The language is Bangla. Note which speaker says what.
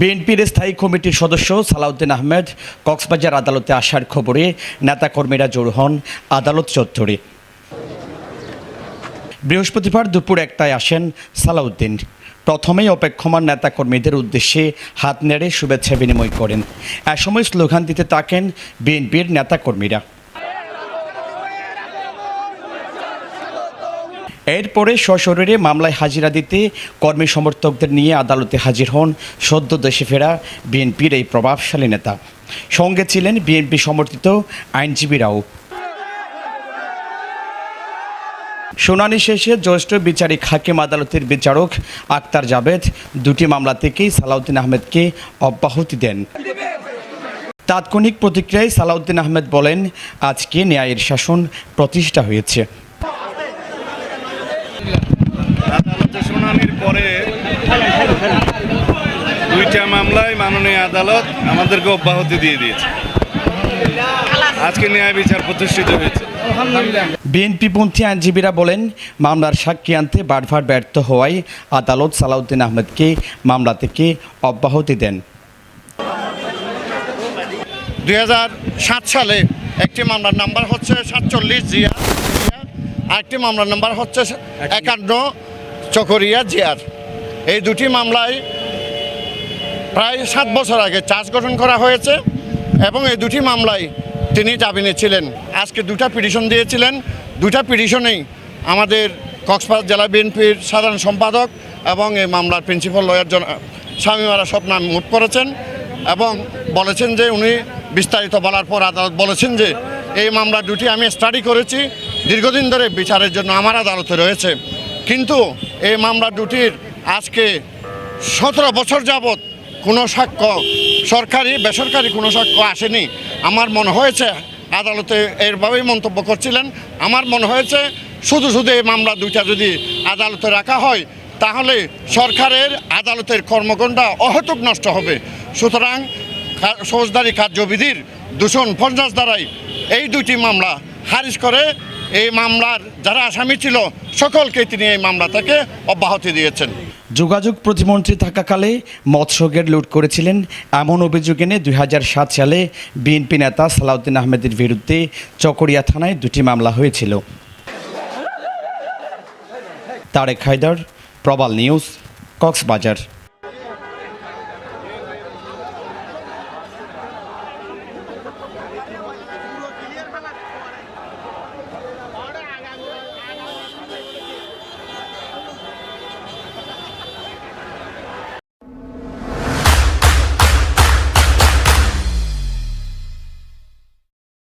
Speaker 1: বিএনপির স্থায়ী কমিটির সদস্য সালাউদ্দিন আহমেদ কক্সবাজার আদালতে আসার খবরে নেতাকর্মীরা জড়ো হন আদালত চত্বরে। বৃহস্পতিবার দুপুর একটায় আসেন সালাউদ্দিন। প্রথমেই অপেক্ষমান নেতাকর্মীদের উদ্দেশ্যে হাত নেড়ে শুভেচ্ছা বিনিময় করেন। এ সময় স্লোগান দিতে থাকেন বিএনপির নেতাকর্মীরা। এরপরে সশরীরে মামলায় হাজিরা দিতে কর্মী সমর্থকদের নিয়ে আদালতে হাজির হন সদ্য দেশে ফেরা বিএনপির এই প্রভাবশালী নেতা। সঙ্গে ছিলেন বিএনপি সমর্থিত আইনজীবীরাও শুনানি শেষে জ্যেষ্ঠ বিচারিক হাকিম আদালতের বিচারক আক্তার জাভেদ দুটি মামলা থেকেই সালাউদ্দিন আহমেদকে অব্যাহতি দেন। তাৎক্ষণিক প্রতিক্রিয়ায় সালাউদ্দিন আহমেদ বলেন, আজকে ন্যায়ের শাসন প্রতিষ্ঠা হয়েছে
Speaker 2: আদালতে শুনানির পরে দুইটা মামলায় মাননীয় আদালত আমাদেরকে অব্যাহতি দিয়ে দিয়েছে। আজকে ন্যায় বিচার প্রতিষ্ঠিত হয়েছে।
Speaker 1: বিএনপিপন্থী আইনজীবীরা বলেন মামলার সাক্ষী আনতে বারবার ব্যর্থ হওয়ায় আদালত সালাউদ্দিন আহমেদকে মামলা থেকে অব্যাহতি দেন।
Speaker 3: দুই হাজার সাত সালে একটি মামলার নাম্বার হচ্ছে সাতচল্লিশ জিয়া আরেকটি মামলার নাম্বার হচ্ছে একান্ন। চকরিয়া জিয়ার। এই দুটি মামলায় প্রায় সাত বছর আগে চার্জ গঠন করা হয়েছে এবং এই দুটি মামলায় তিনি জামিনে ছিলেন। আজকে দুটা পিটিশন দিয়েছিলেন। দুটা পিটিশনেই আমাদের কক্সবাজার জেলা বিএনপির সাধারণ সম্পাদক এবং এই মামলার প্রিন্সিপাল লয়ার স্বামীমারা সব নাম মুট করেছেন এবং বলেছেন যে উনি বিস্তারিত বলার পর আদালত বলেছেন যে এই মামলা দুটি আমি স্টাডি করেছি। দীর্ঘদিন ধরে বিচারের জন্য আমার আদালতে রয়েছে। কিন্তু এই মামলা দুটির আজকে সতেরো বছর যাবৎ কোনো সাক্ষ্য, সরকারি, বেসরকারি কোনো সাক্ষ্য আসেনি। আমার মনে হয়েছে, আদালতে এরভাবেই মন্তব্য করছিলেন, আমার মনে হয়েছে শুধু শুধু এই মামলা দুইটা যদি আদালতে রাখা হয়, তাহলে সরকারের আদালতের কর্মকাণ্ডা অহেতুক নষ্ট হবে। সুতরাং ফৌজদারি কার্যবিধির দূষণ পঞ্চাশ দ্বারাই এই দুইটি মামলা খারিজ করে এই মামলার যারা আসামি ছিল সকলকে তিনি এই মামলা থেকে অব্যাহতি দিয়েছেন।
Speaker 1: যোগাযোগ প্রতিমন্ত্রী থাকাকালে মৎস্যগের লুট করেছিলেন। এমন অভিযোগ এনে দুই হাজার সাত সালে বিএনপি নেতা সালাউদ্দিন আহমেদের বিরুদ্ধে চকরিয়া থানায় দুটি মামলা হয়েছিল। তারেক হায়দার, প্রবাল নিউজ, কক্সবাজার।